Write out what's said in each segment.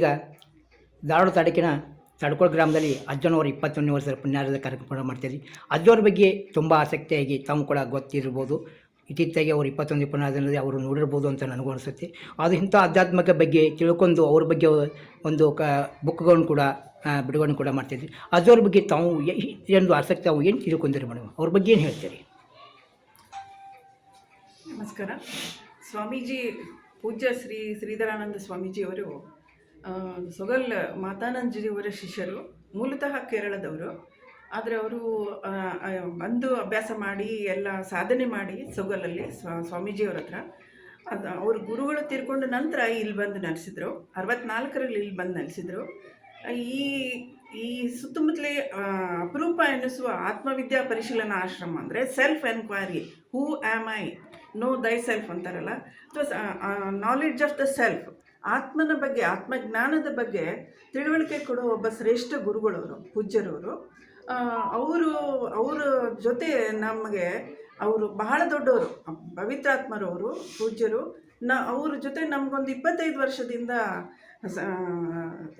ಈಗ ಧಾರವಾಡ ತಾಲೂಕಿನ ತಡ್ಕೋಳ ಗ್ರಾಮದಲ್ಲಿ ಅಜ್ಜನವರ ಇಪ್ಪತ್ತೊಂದನೇ ವರ್ಷದ ಪುಣ್ಯಾರದ ಕಾರ್ಯಕ್ರಮ ಮಾಡ್ತಾಯಿದ್ವಿ ಅಜ್ಜವ್ರ ಬಗ್ಗೆ ತುಂಬ ಆಸಕ್ತಿಯಾಗಿ ತಾವು ಕೂಡ ಗೊತ್ತಿರ್ಬೋದು. ಇತ್ತೀಚೆಗೆ ಅವರು ಇಪ್ಪತ್ತೊಂದು ಪುಣ್ಯಾರದಲ್ಲಿ ಅವರು ನೋಡಿರ್ಬೋದು ಅಂತ ನನಗೂ ಅನಿಸುತ್ತೆ. ಅದು ಇಂಥ ಆಧ್ಯಾತ್ಮಿಕ ಬಗ್ಗೆ ತಿಳ್ಕೊಂಡು ಅವ್ರ ಬಗ್ಗೆ ಒಂದು ಕ ಬುಕ್ಗಳನ್ನು ಕೂಡ ಬಿಡುಗಡೆ ಕೂಡ ಮಾಡ್ತಿದ್ವಿ. ಅಜ್ಜವ್ರ ಬಗ್ಗೆ ತಾವು ಎಂದು ಆಸಕ್ತಿ ತಾವು ಏನು ತಿಳ್ಕೊಂಡಿರಿ ಮೇಡಮ್? ಅವ್ರ ಬಗ್ಗೆ ಏನು ಹೇಳ್ತೀರಿ? ನಮಸ್ಕಾರ. ಸ್ವಾಮೀಜಿ, ಪೂಜ್ಯ ಶ್ರೀ ಶ್ರೀಧರಾನಂದ ಸ್ವಾಮೀಜಿಯವರು ಸೊಗಲ್ ಮಾತಾನಂದಜಿಯವರ ಶಿಷ್ಯರು, ಮೂಲತಃ ಕೇರಳದವರು. ಆದರೆ ಅವರು ಬಂದು ಅಭ್ಯಾಸ ಮಾಡಿ, ಎಲ್ಲ ಸಾಧನೆ ಮಾಡಿ ಸೊಗಲಲ್ಲಿ ಸ್ವಾ, ಸ್ವಾಮೀಜಿಯವ್ರ ಹತ್ರ. ಅದು, ಅವ್ರ ಗುರುಗಳು ತೀರ್ಕೊಂಡು ನಂತರ ಇಲ್ಲಿ ಬಂದು ನೆಲೆಸಿದ್ರು. ಅರವತ್ನಾಲ್ಕರಲ್ಲಿ ಇಲ್ಲಿ ಬಂದು ನೆಲೆಸಿದ್ರು. ಈ ಈ ಸುತ್ತಮುತ್ತಲೇ ಅಪರೂಪ ಎನಿಸುವ ಆತ್ಮವಿದ್ಯಾ ಪರಿಶೀಲನಾ ಆಶ್ರಮ ಅಂದರೆ self enquiry who am I know thy self ಅಂತಾರಲ್ಲ ಅಥವಾ ನಾಲೆಡ್ಜ್ ಆಫ್ ದ ಸೆಲ್ಫ್ ಆತ್ಮನ ಬಗ್ಗೆ, ಆತ್ಮಜ್ಞಾನದ ಬಗ್ಗೆ ತಿಳುವಳಿಕೆ ಕೊಡೋ ಒಬ್ಬ ಶ್ರೇಷ್ಠ ಗುರುಗಳವರು, ಪೂಜ್ಯರವರು. ಅವರು, ಅವರ ಜೊತೆ ನಮಗೆ ಅವರು ಬಹಳ ದೊಡ್ಡವರು. ಪವಿತ್ರಾತ್ಮರವರು ಪೂಜ್ಯರು. ನ, ಅವ್ರ ಜೊತೆ ನಮಗೊಂದು ಇಪ್ಪತ್ತೈದು ವರ್ಷದಿಂದ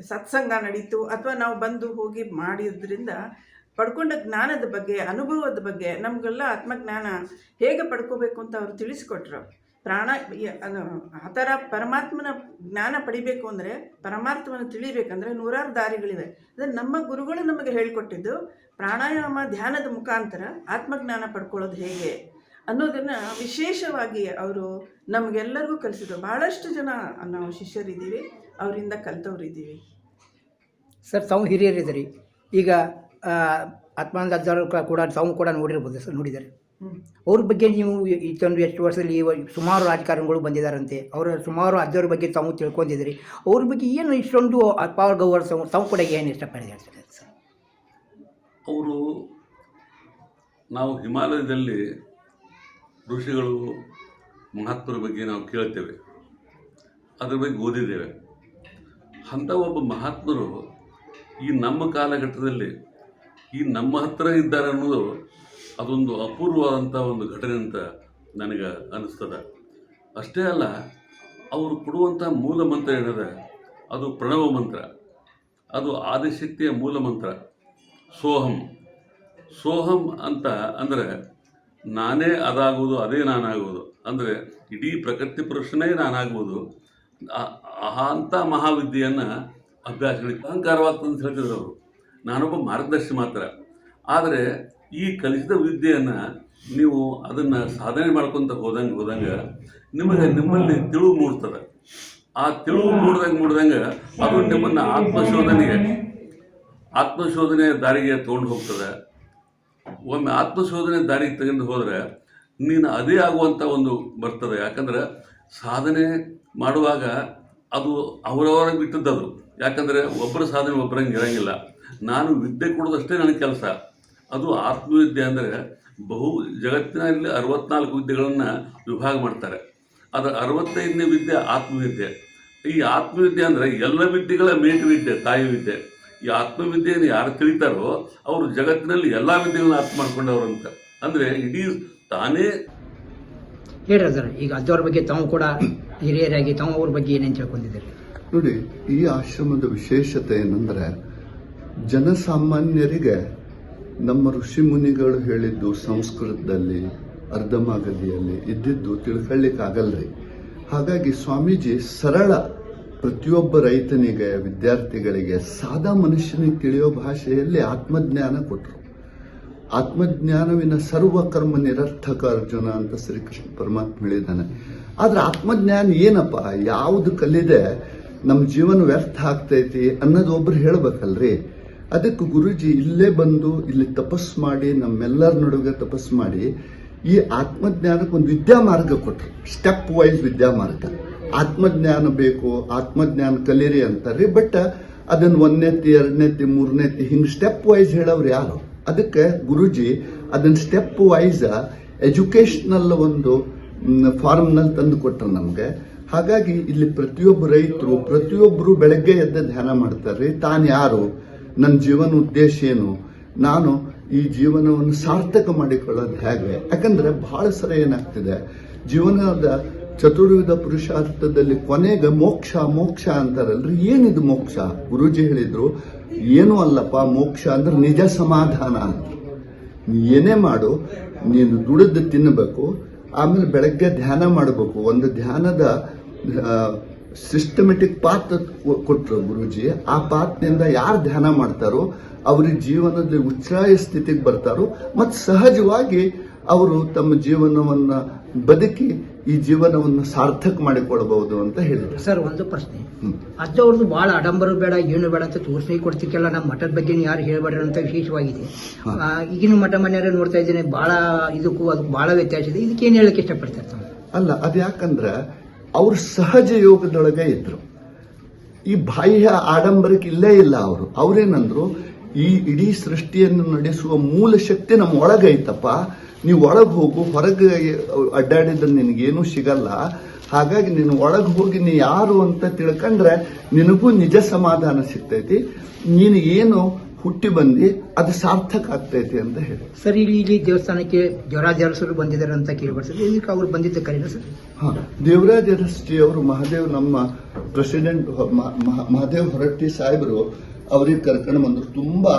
ಸತ್ಸಂಗ ನಡೀತು. ಅಥವಾ ನಾವು ಬಂದು ಹೋಗಿ ಮಾಡಿದ್ರಿಂದ ಪಡ್ಕೊಂಡ ಜ್ಞಾನದ ಬಗ್ಗೆ, ಅನುಭವದ ಬಗ್ಗೆ ನಮಗೆಲ್ಲ ಆತ್ಮಜ್ಞಾನ ಹೇಗೆ ಪಡ್ಕೋಬೇಕು ಅಂತ ಅವರು ತಿಳಿಸ್ಕೊಟ್ರು. ಪ್ರಾಣ ಅದು ಆ ಥರ ಪರಮಾತ್ಮನ ಜ್ಞಾನ ಪಡಿಬೇಕು ಅಂದರೆ ಪರಮಾತ್ಮನ ತಿಳಿಬೇಕಂದ್ರೆ ನೂರಾರು ದಾರಿಗಳಿವೆ. ಅಂದರೆ ನಮ್ಮ ಗುರುಗಳು ನಮಗೆ ಹೇಳಿಕೊಟ್ಟಿದ್ದು ಪ್ರಾಣಾಯಾಮ ಧ್ಯಾನದ ಮುಖಾಂತರ ಆತ್ಮಜ್ಞಾನ ಪಡ್ಕೊಳ್ಳೋದು ಹೇಗೆ ಅನ್ನೋದನ್ನು ವಿಶೇಷವಾಗಿ ಅವರು ನಮಗೆಲ್ಲರಿಗೂ ಕಲಿಸಿದ್ರು. ಭಾಳಷ್ಟು ಜನ ನಾವು ಶಿಷ್ಯರಿದ್ದೀವಿ, ಅವರಿಂದ ಕಲಿತವ್ರಿದ್ದೀವಿ. ಸರ್, ತಾವು ಹಿರಿಯರಿದ್ದೀರಿ. ಈಗ ಆತ್ಮಾನಂದ ಕೂಡ ತಾವು ಕೂಡ ನೋಡಿರ್ಬೋದು ಸರ್, ನೋಡಿದ್ದಾರೆ. ಅವ್ರ ಬಗ್ಗೆ ನೀವು ಇತ್ತೊಂದು ಎಷ್ಟು ವರ್ಷದಲ್ಲಿ ಸುಮಾರು ರಾಜಕಾರಣಿಗಳು ಬಂದಿದ್ದಾರಂತೆ, ಅವರ ಸುಮಾರು ಅಜ್ಜವ್ರ ಬಗ್ಗೆ ತಾವು ತಿಳ್ಕೊಂಡಿದ್ದೀರಿ, ಅವ್ರ ಬಗ್ಗೆ ಏನು ಇಷ್ಟೊಂದು ಅಪಾರ ಗೌರವ ತಾವು- ಕೂಡ ಏನು ಇಷ್ಟಪಡಿದ್ದಾರೆ ಅವರು ನಾವು ಹಿಮಾಲಯದಲ್ಲಿ ಋಷಿಗಳು ಮಹಾತ್ಮರ ಬಗ್ಗೆ ನಾವು ಕೇಳ್ತೇವೆ, ಅದ್ರ ಬಗ್ಗೆ ಓದಿದ್ದೇವೆ. ಅಂಥ ಒಬ್ಬ ಮಹಾತ್ಮರು ಈ ನಮ್ಮ ಕಾಲಘಟ್ಟದಲ್ಲಿ ಈ ನಮ್ಮ ಹತ್ತಿರ ಇದ್ದಾರೆ ಅನ್ನೋದು ಅದೊಂದು ಅಪೂರ್ವವಾದಂಥ ಒಂದು ಘಟನೆ ಅಂತ ನನಗೆ ಅನ್ನಿಸ್ತದೆ ಅಷ್ಟೇ ಅಲ್ಲ, ಅವರು ಕೊಡುವಂಥ ಮೂಲ ಮಂತ್ರ ಏನಿದೆ? ಅದು ಪ್ರಣವ ಮಂತ್ರ. ಅದು ಆದಿಶಕ್ತಿಯ ಮೂಲ ಮಂತ್ರ. ಸೋಹಂ. ಸೋಹಂ ಅಂತ ಅಂದರೆ ನಾನೇ ಅದಾಗುವುದು, ಅದೇ ನಾನಾಗುವುದು. ಅಂದರೆ ಇಡೀ ಪ್ರಕೃತಿ ಪುರುಷನೇ ನಾನಾಗುವುದು. ಅಂಥ ಮಹಾವಿದ್ಯೆಯನ್ನು ಅಭ್ಯಾಸಗಳಿಗೆ ಅಹಂಕಾರವಾಗ್ತದೆ ಅಂತ ಹೇಳ್ತಿದ್ರು ಅವರು. ನಾನೊಬ್ಬ ಮಾರ್ಗದರ್ಶಿ ಮಾತ್ರ. ಆದರೆ ಈ ಕಲಿಸಿದ ವಿದ್ಯೆಯನ್ನು ನೀವು ಅದನ್ನು ಸಾಧನೆ ಮಾಡ್ಕೊತ ಹೋದಂಗೆ ಹೋದಂಗೆ ನಿಮಗೆ ನಿಮ್ಮಲ್ಲಿ ತಿಳಿವು ಮೂಡ್ತದೆ. ಆ ತಿಳಿವು ಮೂಡ್ದಂಗೆ ಮೂಡ್ದಂಗೆ ಅದು ನಿಮ್ಮನ್ನು ಆತ್ಮಶೋಧನೆಗೆ, ಆತ್ಮಶೋಧನೆ ದಾರಿಗೆ ತೊಗೊಂಡು ಹೋಗ್ತದೆ. ಒಮ್ಮೆ ಆತ್ಮಶೋಧನೆ ದಾರಿಗೆ ತೆಗೆದು ಹೋದರೆ ನೀನು ಅದೇ ಆಗುವಂಥ ಒಂದು ಬರ್ತದೆ. ಯಾಕಂದ್ರೆ ಸಾಧನೆ ಮಾಡುವಾಗ ಅದು ಅವರವರ ಬಿಟ್ಟದ್ದು ಯಾಕಂದರೆ ಒಬ್ಬರ ಸಾಧನೆ ಒಬ್ಬರಂಗೆ ಇರೋಂಗಿಲ್ಲ. ನಾನು ವಿದ್ಯೆ ಕೊಡೋದಷ್ಟೇ ನನ್ನ ಕೆಲಸ. ಅದು ಆತ್ಮವಿದ್ಯೆ ಅಂದರೆ ಬಹು ಜಗತ್ತಿನಲ್ಲಿ ಅರವತ್ನಾಲ್ಕು ವಿದ್ಯೆಗಳನ್ನು ವಿಭಾಗ ಮಾಡ್ತಾರೆ. ಅದರ ಅರವತ್ತೈದನೇ ವಿದ್ಯೆ ಆತ್ಮವಿದ್ಯೆ. ಈ ಆತ್ಮವಿದ್ಯೆ ಅಂದರೆ ಎಲ್ಲ ವಿದ್ಯೆಗಳ ಮೇಟು ವಿದ್ಯೆ ತಾಯಿ ವಿದ್ಯೆ ಈ ಆತ್ಮವಿದ್ಯೆಯನ್ನು ಯಾರು ತಿಳಿತಾರೋ ಅವರು ಜಗತ್ತಿನಲ್ಲಿ ಎಲ್ಲ ವಿದ್ಯೆಗಳನ್ನ ಅರ್ಥ ಅಂತ. ಅಂದರೆ ಇಡೀ ತಾನೇ ಹೇಳ್ರಿ ಸರ್ ಈಗ ಅಜ್ಜವ್ರ ಬಗ್ಗೆ ತಾವು ಕೂಡ ಹಿರಿಯರಾಗಿ ತಾವು ಅವ್ರ ಬಗ್ಗೆ ಏನೇನು ತಿಳ್ಕೊಂಡಿದ್ದೀರಿ? ನೋಡಿ ಈ ಆಶ್ರಮದ ವಿಶೇಷತೆ ಏನಂದ್ರೆ ಜನಸಾಮಾನ್ಯರಿಗೆ ನಮ್ಮ ಋಷಿ ಮುನಿಗಳು ಹೇಳಿದ್ದು ಸಂಸ್ಕೃತದಲ್ಲಿ ಅರ್ಧಮಾಗದಿಯಲ್ಲಿ ಇದ್ದಿದ್ದು ತಿಳ್ಕೊಳ್ಳಿಕ್ಕಾಗಲ್ರಿ. ಹಾಗಾಗಿ ಸ್ವಾಮೀಜಿ ಸರಳ ಪ್ರತಿಯೊಬ್ಬ ರೈತನಿಗೆ, ವಿದ್ಯಾರ್ಥಿಗಳಿಗೆ, ಸಾದಾ ಮನುಷ್ಯನಿಗೆ ತಿಳಿಯೋ ಭಾಷೆಯಲ್ಲಿ ಆತ್ಮಜ್ಞಾನ ಕೊಟ್ಟರು ಆತ್ಮಜ್ಞಾನವಿನ ಸರ್ವ ಕರ್ಮ ನಿರರ್ಥಕ ಅರ್ಜುನ ಅಂತ ಶ್ರೀಕೃಷ್ಣ ಪರಮಾತ್ಮ ಹೇಳಿದ್ದಾನೆ. ಆದ್ರೆ ಆತ್ಮಜ್ಞಾನ ಏನಪ್ಪ? ಯಾವುದು ಕಲಿದೆ, ನಮ್ಮ ಜೀವನ ವ್ಯರ್ಥ ಆಗ್ತೈತಿ ಅನ್ನೋದು ಒಬ್ರು ಹೇಳ್ಬೇಕಲ್ರಿ. ಅದಕ್ಕೆ ಗುರುಜಿ ಇಲ್ಲೇ ಬಂದು ಇಲ್ಲಿ ತಪಸ್ ಮಾಡಿ, ನಮ್ಮೆಲ್ಲರ ನಡುವೆ ತಪಸ್ ಮಾಡಿ, ಈ ಆತ್ಮಜ್ಞಾನಕ್ಕೆ ಒಂದು ವಿದ್ಯಾಮಾರ್ಗ ಕೊಟ್ರು. ಸ್ಟೆಪ್ ವೈಸ್ ವಿದ್ಯಾಮಾರ್ಗ. ಆತ್ಮಜ್ಞಾನ ಬೇಕು, ಆತ್ಮಜ್ಞಾನ ಕಲೀರಿ ಅಂತಾರೆ ಬಟ್ ಅದನ್ನ ಒಂದನೇತಿ ಎರಡನೇತಿ ಮೂರನೇತಿ ಹಿಂಗೆ ಸ್ಟೆಪ್ ವೈಸ್ ಹೇಳೋರು ಯಾರು? ಅದಕ್ಕೆ ಗುರುಜಿ ಅದನ್ನ ಸ್ಟೆಪ್ ವೈಸ್ ಎಜುಕೇಶನಲ್ ಒಂದು ಫಾರ್ಮ್ನಲ್ಲಿ ತಂದು ಕೊಟ್ಟರು ನಮಗೆ. ಹಾಗಾಗಿ ಇಲ್ಲಿ ಪ್ರತಿಯೊಬ್ಬ ರೈತರು, ಪ್ರತಿಯೊಬ್ಬರು ಬೆಳಗ್ಗೆ ಎದ್ದ ಧ್ಯಾನ ಮಾಡ್ತಾರೆ ತಾನು ಯಾರು? ನನ್ನ ಜೀವನ ಉದ್ದೇಶ ಏನು? ನಾನು ಈ ಜೀವನವನ್ನು ಸಾರ್ಥಕ ಮಾಡಿಕೊಳ್ಳೋದು ಹೇಗೆ? ಯಾಕಂದ್ರೆ ಬಹಳ ಸಲ ಏನಾಗ್ತಿದೆ? ಜೀವನದ ಚತುರ್ವಿಧ ಪುರುಷಾರ್ಥದಲ್ಲಿ ಕೊನೆಗೆ ಮೋಕ್ಷ ಮೋಕ್ಷ ಅಂತಾರಲ್ರಿ? ಏನಿದು ಮೋಕ್ಷ? ಗುರುಜಿ ಹೇಳಿದ್ರು, ಏನು ಅಲ್ಲಪ್ಪ, ಮೋಕ್ಷ ಅಂದ್ರೆ ನಿಜ ಸಮಾಧಾನ ಅಂತ. ಏನೇ ಮಾಡು, ನೀನು ದುಡಿದು ತಿನ್ನಬೇಕು, ಆಮೇಲೆ ಬೆಳಗ್ಗೆ ಧ್ಯಾನ ಮಾಡಬೇಕು. ಒಂದು ಧ್ಯಾನದ ಸಿಸ್ಟಮೆಟಿಕ್ ಪಾತ್ ಕೊಟ್ಟರು ಗುರುಜಿ. ಆ ಪಾತ್ನಿಂದ ಯಾರು ಧ್ಯಾನ ಮಾಡ್ತಾರೋ ಅವರ ಜೀವನದ ಉತ್ಸಾಹ ಸ್ಥಿತಿಗೆ ಬರ್ತಾರೋ ಮತ್ತು ಸಹಜವಾಗಿ ಅವರು ತಮ್ಮ ಜೀವನವನ್ನು ಬದುಕಿ ಈ ಜೀವನವನ್ನು ಸಾರ್ಥಕ ಮಾಡಿಕೊಳ್ಳಬಹುದು ಅಂತ ಹೇಳಿದ್ರು. ಸರ್ ಒಂದು ಪ್ರಶ್ನೆ. ಅಜ್ಜ ಅವ್ರದ್ದು ಬಹಳ ಆಡಂಬರ ಬೇಡ ಏನು ಬೇಡ ಅಂತ ತೋರಿಸಿ ಕೊಡ್ತಿಕ್ಕೆಲ್ಲ ನಮ್ಮ ಮಠದ ಬಗ್ಗೆ ಯಾರು ಹೇಳಬೇಡ ಅಂತ ವಿಶೇಷವಾಗಿದೆ. ಈಗಿನ ಮಠ ಮನೆಯವರು ನೋಡ್ತಾ ಇದ್ದೇನೆ ಬಹಳ ಇದಕ್ಕೂ ಅದಕ್ಕೆ ಬಹಳ ವ್ಯತ್ಯಾಸ ಇದೆ. ಇದಕ್ಕೆ ಏನು ಹೇಳಕ್ಕೆ ಇಷ್ಟಪಡ್ತಾರೆ ಅಲ್ಲ ಅಲ್ಲ ಅದ್ಯಾಕಂದ್ರೆ ಅವ್ರು ಸಹಜ ಯೋಗದೊಳಗೆ ಇದ್ರು. ಈ ಬಾಹ್ಯ ಆಡಂಬರಕ್ಕೆ ಇಲ್ಲೇ ಇಲ್ಲ ಅವರು. ಅವರೇನಂದ್ರು, ಈ ಇಡೀ ಸೃಷ್ಟಿಯನ್ನು ನಡೆಸುವ ಮೂಲ ಶಕ್ತಿ ನಮ್ಮ ಒಳಗೈತಪ್ಪ ನೀವು ಒಳಗೆ ಹೋಗು, ಹೊರಗೆ ಅಡ್ಡಾಡಿದ್ರೆ ನಿನಗೇನು ಸಿಗಲ್ಲ. ಹಾಗಾಗಿ ನೀನು ಒಳಗೆ ಹೋಗಿ ನೀ ಯಾರು ಅಂತ ತಿಳ್ಕೊಂಡ್ರೆ ನಿನಗೂ ನಿಜ ಸಮಾಧಾನ ಸಿಗ್ತೈತಿ. ನೀನು ಏನು ಹುಟ್ಟಿ ಬಂದು ಅದು ಸಾರ್ಥಕ ಆಗ್ತೈತಿ ಅಂತ ಹೇಳಿ. ಸರ್ ಇಲ್ಲಿ ಇಲ್ಲಿ ದೇವಸ್ಥಾನಕ್ಕೆ ಅರಸರು ಬಂದಿದ್ದಾರೆ ಅಂತ ಕೇಳಿಬರ್ತದೆ ಇದಕ್ಕೆ ಅವರು ಬಂದಿದ್ದ ಕರೀನ ಸರ್? ಹಾ ದೇವರಾಜ ಅರಸ್ಟಿ ಅವರು ಮಹಾದೇವ್ ನಮ್ಮ ಪ್ರೆಸಿಡೆಂಟ್ ಮಹಾದೇವ್ ಹೊರಟ್ಟಿ ಸಾಹೇಬರು ಅವ್ರಿಗೆ ಕರ್ಕೊಂಡು ಬಂದರು. ತುಂಬಾ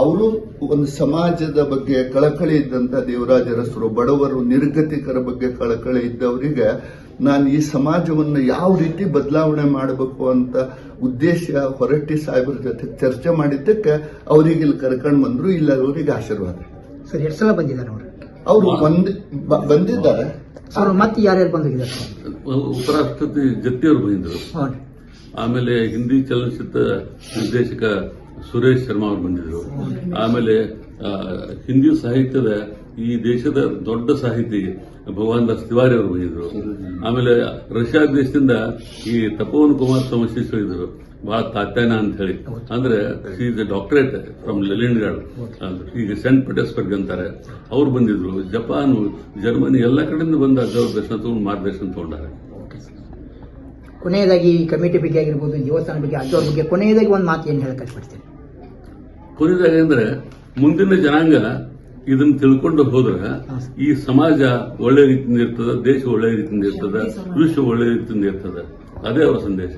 ಅವರು ಒಂದು ಸಮಾಜದ ಬಗ್ಗೆ ಕಳಕಳಿ ಇದ್ದಂತ ದೇವರಾಜ ಅರಸರು ಬಡವರು ನಿರ್ಗತಿಕರ ಬಗ್ಗೆ ಕಳಕಳಿ ಇದ್ದವರಿಗೆ ನಾನು ಈ ಸಮಾಜವನ್ನು ಯಾವ ರೀತಿ ಬದಲಾವಣೆ ಮಾಡಬೇಕು ಅಂತ ಉದ್ದೇಶ ಹೊರಟ್ಟಿ ಸಾಹೇಬರ ಜೊತೆ ಚರ್ಚೆ ಮಾಡಿದ್ದಕ್ಕೆ ಅವರಿಗೆ ಇಲ್ಲಿ ಕರ್ಕೊಂಡು ಬಂದ್ರು ಇಲ್ಲ ಅವರಿಗೆ ಆಶೀರ್ವಾದ. ಸರ್ ಎಷ್ಟು ಸಲ ಬಂದಿದ್ದಾರೆ ಅವರು? ಅವರು ಬಂದ್ ಬಂದಿದ್ದಾರೆ. ಸರ್ ಮತ್ತೆ ಯಾರ್ಯಾರು ಬಂದಿದ್ದಾರೆ ಉಪರಾಷ್ಟ್ರಪತಿ ಜತ್ತಿಯವರು ಬಂದಿದ್ದರು. ಆಮೇಲೆ ಹಿಂದಿ ಚಲನಚಿತ್ರ ನಿರ್ದೇಶಕ ಸುರೇಶ್ ಶರ್ಮಾ ಅವರು ಬಂದಿದ್ರು. ಆಮೇಲೆ ಹಿಂದಿ ಸಾಹಿತ್ಯದ ಈ ದೇಶದ ದೊಡ್ಡ ಸಾಹಿತಿ ಭಗವಾನ್ ದಾಸ್ ತಿವಾರಿ ಅವರು ಬಂದಿದ್ರು. ಆಮೇಲೆ ರಷ್ಯಾ ದೇಶದಿಂದ ಈ ತಪೋವನ್ ಕುಮಾರ್ ಸಮಶಿಷ್ಯರು ಇದ್ರು. ಬಹಳ ತಾತ್ಯಾನ ಅಂತ ಹೇಳಿ ಅಂದ್ರೆ ಈಸ್ ಡಾಕ್ಟರೇಟ್ ಫ್ರಮ್ ಲೆಲಿನ್ಗಾರ್ಡ್ ಈಗ ಸೆಂಟ್ ಪೀಟರ್ಸ್ಬರ್ಗ್ ಅಂತಾರೆ. ಅವ್ರು ಬಂದಿದ್ರು. ಜಪಾನ್, ಜರ್ಮನಿ ಎಲ್ಲ ಕಡೆಯಿಂದ ಬಂದ ದರ್ಶನ ತಗೊಂಡು ಮಾರ್ಗದರ್ಶನ ತಗೊಂಡಾರೆ. ಕೊನೆಯದಾಗಿ ಈ ಕಮಿಟಿ ಬಗ್ಗೆ ಆಗಿರ್ಬೋದು ದೇವಸ್ಥಾನ ಬಗ್ಗೆ ಅಜ್ಜವ್ರ ಬಗ್ಗೆ ಕೊನೆಯದಾಗಿ ಒಂದು ಮಾತು ಏನು ಹೇಳಕ್ಕೆ ಇಷ್ಟಪಡ್ತೀನಿ? ಕೊನೆಯದಾಗಿ ಅಂದ್ರೆ ಮುಂದಿನ ಜನಾಂಗ ಇದನ್ನ ತಿಳ್ಕೊಂಡು ಹೋದ್ರೆ ಈ ಸಮಾಜ ಒಳ್ಳೆ ರೀತಿಯಿಂದ ಇರ್ತದ ದೇಶ ಒಳ್ಳೆ ರೀತಿಯಿಂದ ಇರ್ತದ ವಿಶ್ವ ಒಳ್ಳೆ ರೀತಿಯಿಂದ ಇರ್ತದ. ಅದೇ ಅವರ ಸಂದೇಶ.